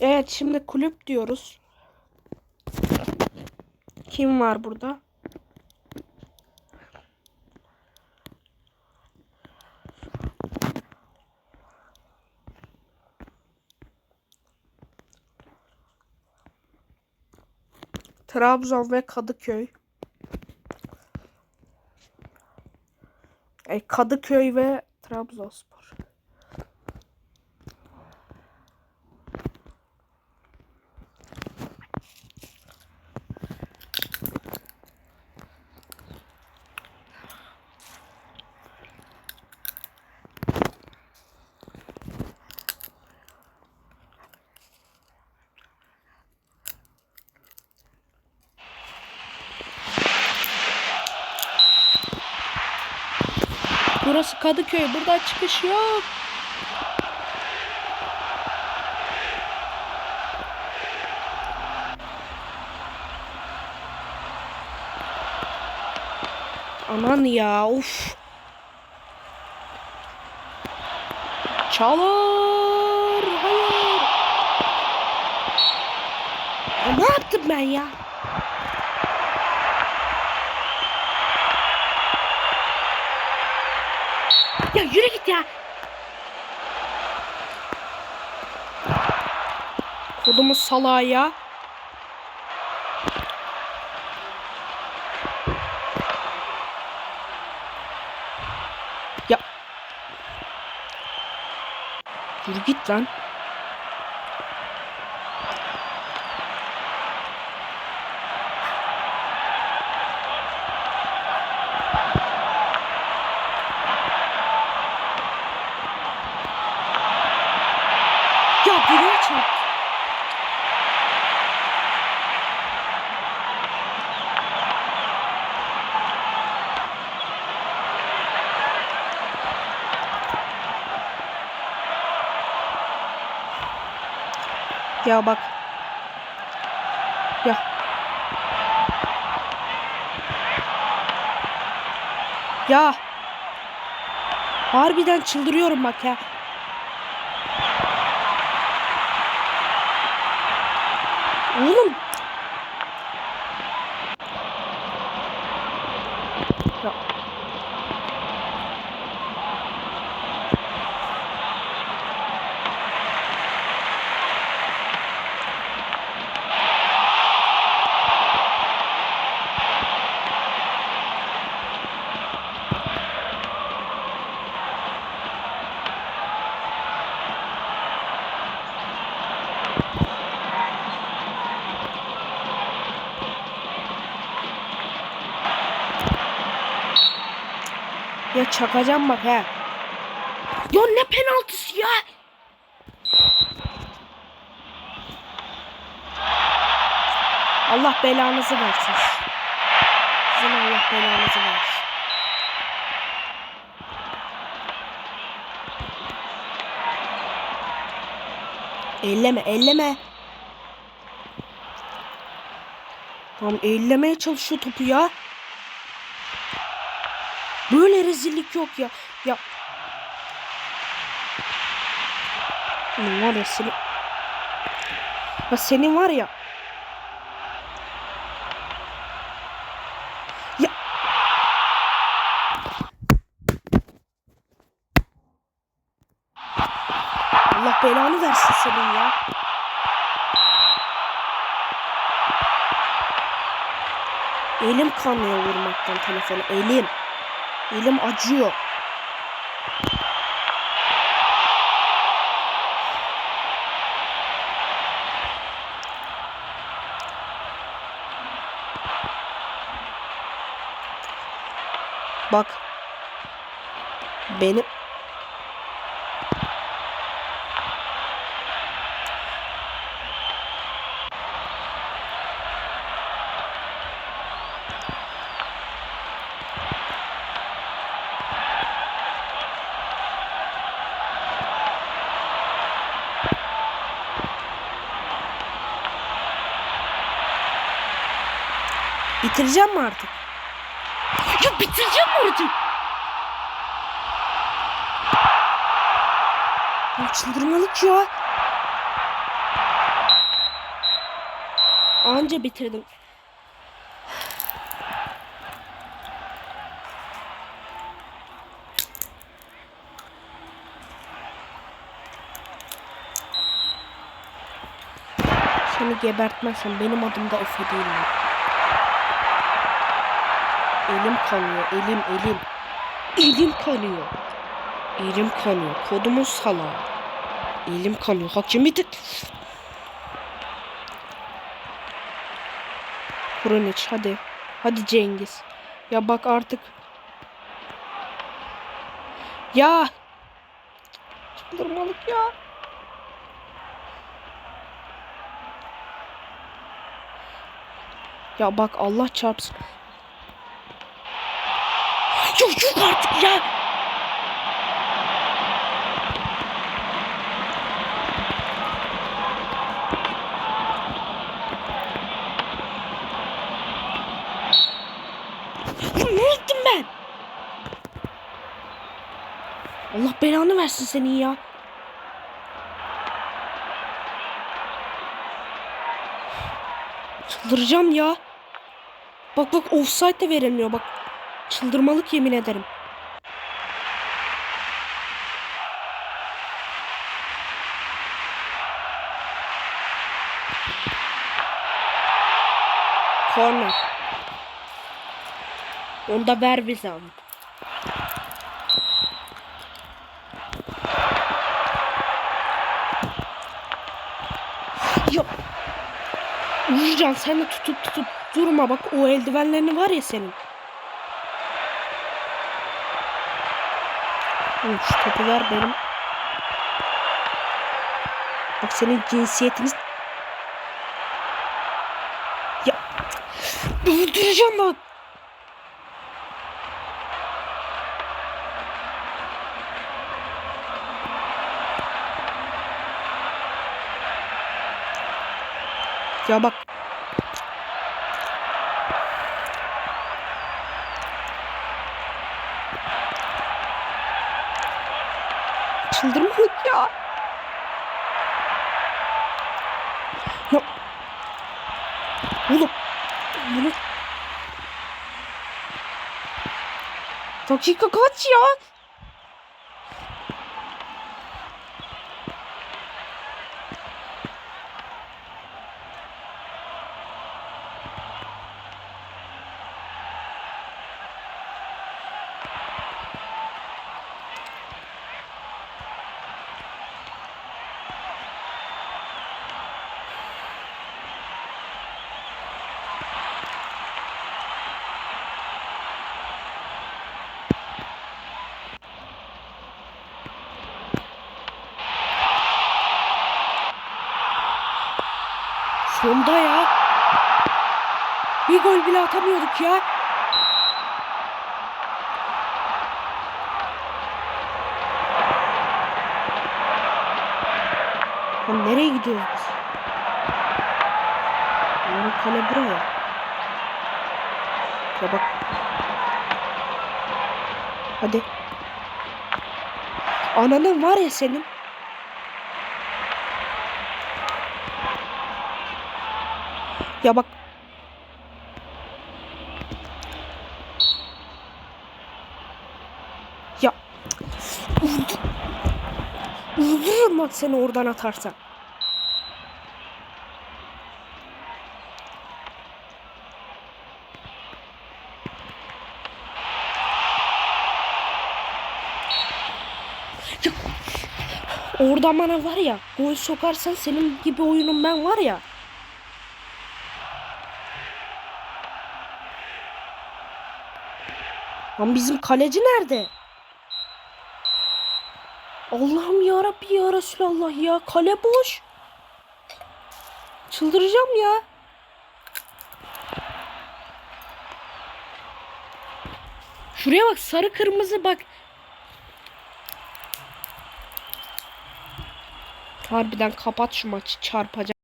Evet şimdi kulüp diyoruz. Kim var burada? Trabzon ve Kadıköy. E, Kadıköy ve Trabzonspor. Burası Kadıköy. Buradan çıkış yok. Aman ya uf. Çalar. Hayır. Ya ne yaptım ben ya? Ya yürü git ya. Kodumu salağa ya. Ya. Yürü git lan. Ya bak. Ya. Ya. Harbiden çıldırıyorum bak ya. Oğlum. Ya çakacağım bak he. Ya ne penaltısı ya? Allah belanızı versin. Sizin Allah belanızı versin. Elleme, elleme. Tamam ellemeye çalışıyor topu ya. Böyle rezillik yok ya. Ya. Ulan var ya seni. Ya senin var ya. Ya. Allah belanı versin senin ya. Elim kanıyor vurmaktan telefonu. Elim. Elim acıyor. Bak. Benim bitireceğim mi artık? Ya bitireceğim mi artık? Ya çıldırmalık ya. Anca bitirdim. Seni gebertmezsem benim adım da Efe değil mi? Elim kanıyor, elim, elim. Elim kanıyor. Elim kanıyor. Kodumun salağı. Elim kanıyor. Hakimi de... Kroniç hadi. Hadi Cengiz. Ya bak artık. Ya. Çıldırmalık ya. Ya bak Allah çarpsın. Yok artık ya. Ne ettim? Allah belanı versin senin ya. Çıldıracağım ya. Bak bak offside de verilmiyor bak. Çıldırmalık yemin ederim. Corner. Onu da ver bize abi. Ya. Uğurcan sen de tutup tutup durma bak o eldivenlerini var ya senin. Şu topu benim. Bak senin cinsiyetiniz. Ya. Öldüreceğim bak. Ya bak. Çıldırmalık ya. Ya. Oğlum. Bunu. Dakika kaç ya? Sonda ya. Bir gol bile atamıyorduk ya. Lan nereye gidiyoruz biz? Yarın kale buraya. Ya bak. Hadi. Ananın var ya senin. Ya bak. Ya. Öldürürüm bak seni oradan atarsan. Oradan bana var ya gol sokarsan senin gibi oyunum ben var ya. Lan bizim kaleci nerede? Allah'ım ya Rabbi ya Resulallah ya kale boş. Çıldıracağım ya. Şuraya bak sarı kırmızı bak. Harbiden kapat şu maçı çarpacak.